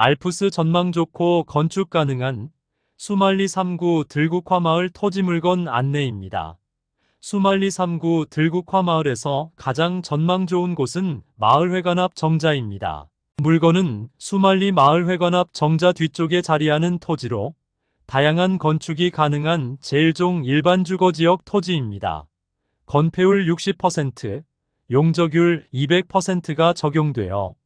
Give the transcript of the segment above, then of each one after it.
알프스 전망 좋고 건축 가능한 수말리 3구 들국화마을 토지물건 안내입니다. 수말리 3구 들국화마을에서 가장 전망 좋은 곳은 마을회관 앞 정자입니다. 물건은 수말리 마을회관 앞 정자 뒤쪽에 자리하는 토지로 다양한 건축이 가능한 제일종 일반 주거지역 토지입니다. 건폐율 60%, 용적률 200%가 적용되어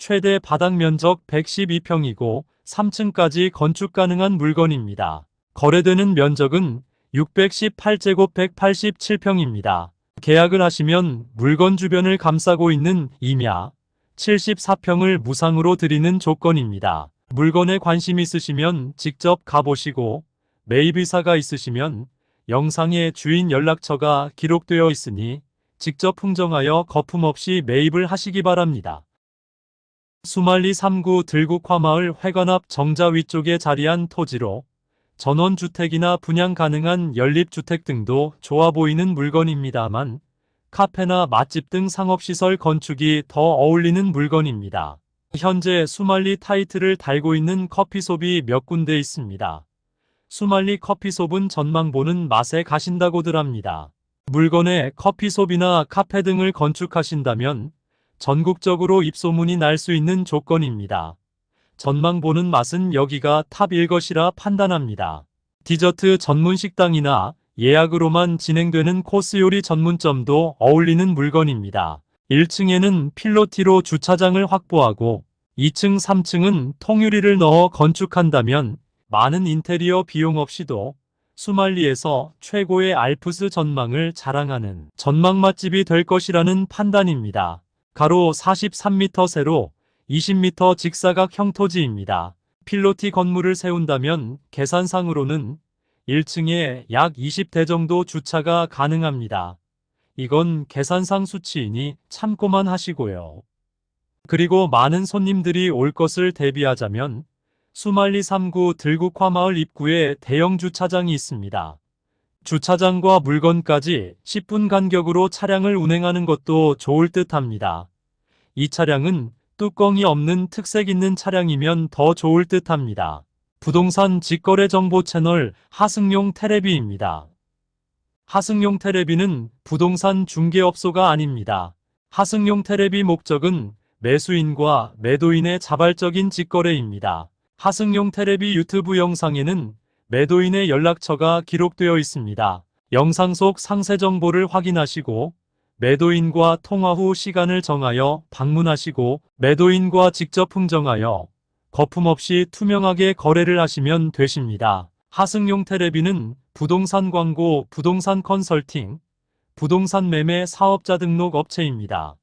최대 바닥 면적 112평이고 3층까지 건축 가능한 물건입니다. 거래되는 면적은 618제곱 187평입니다. 계약을 하시면 물건 주변을 감싸고 있는 임야 74평을 무상으로 드리는 조건입니다. 물건에 관심 있으시면 직접 가보시고 매입 의사가 있으시면 영상에 주인 연락처가 기록되어 있으니 직접 흥정하여 거품 없이 매입을 하시기 바랍니다. 수말리 3구 들국화마을 회관 앞 정자 위쪽에 자리한 토지로 전원주택이나 분양 가능한 연립주택 등도 좋아 보이는 물건입니다만 카페나 맛집 등 상업시설 건축이 더 어울리는 물건입니다. 현재 수말리 타이틀을 달고 있는 커피숍이 몇 군데 있습니다. 수말리 커피숍은 전망 보는 맛에 가신다고들 합니다. 물건에 커피숍이나 카페 등을 건축하신다면 전국적으로 입소문이 날 수 있는 조건입니다. 전망 보는 맛은 여기가 탑일 것이라 판단합니다. 디저트 전문 식당이나 예약으로만 진행되는 코스 요리 전문점도 어울리는 물건입니다. 1층에는 필로티로 주차장을 확보하고 2층, 3층은 통유리를 넣어 건축한다면 많은 인테리어 비용 없이도 수말리에서 최고의 알프스 전망을 자랑하는 전망 맛집이 될 것이라는 판단입니다. 가로 43m 세로 20m 직사각 형토지입니다. 필로티 건물을 세운다면 계산상으로는 1층에 약 20대 정도 주차가 가능합니다. 이건 계산상 수치이니 참고만 하시고요. 그리고 많은 손님들이 올 것을 대비하자면 수말리 3구 들국화마을 입구에 대형 주차장이 있습니다. 주차장과 물건까지 10분 간격으로 차량을 운행하는 것도 좋을 듯 합니다. 이 차량은 뚜껑이 없는 특색 있는 차량이면 더 좋을 듯 합니다. 부동산 직거래 정보 채널 하승용 테레비입니다. 하승용 테레비는 부동산 중개업소가 아닙니다. 하승용 테레비 목적은 매수인과 매도인의 자발적인 직거래입니다. 하승용 테레비 유튜브 영상에는 매도인의 연락처가 기록되어 있습니다. 영상 속 상세 정보를 확인하시고 매도인과 통화 후 시간을 정하여 방문하시고 매도인과 직접 흥정하여 거품 없이 투명하게 거래를 하시면 되십니다. 하승용 테레비는 부동산 광고, 부동산 컨설팅, 부동산 매매 사업자 등록 업체입니다.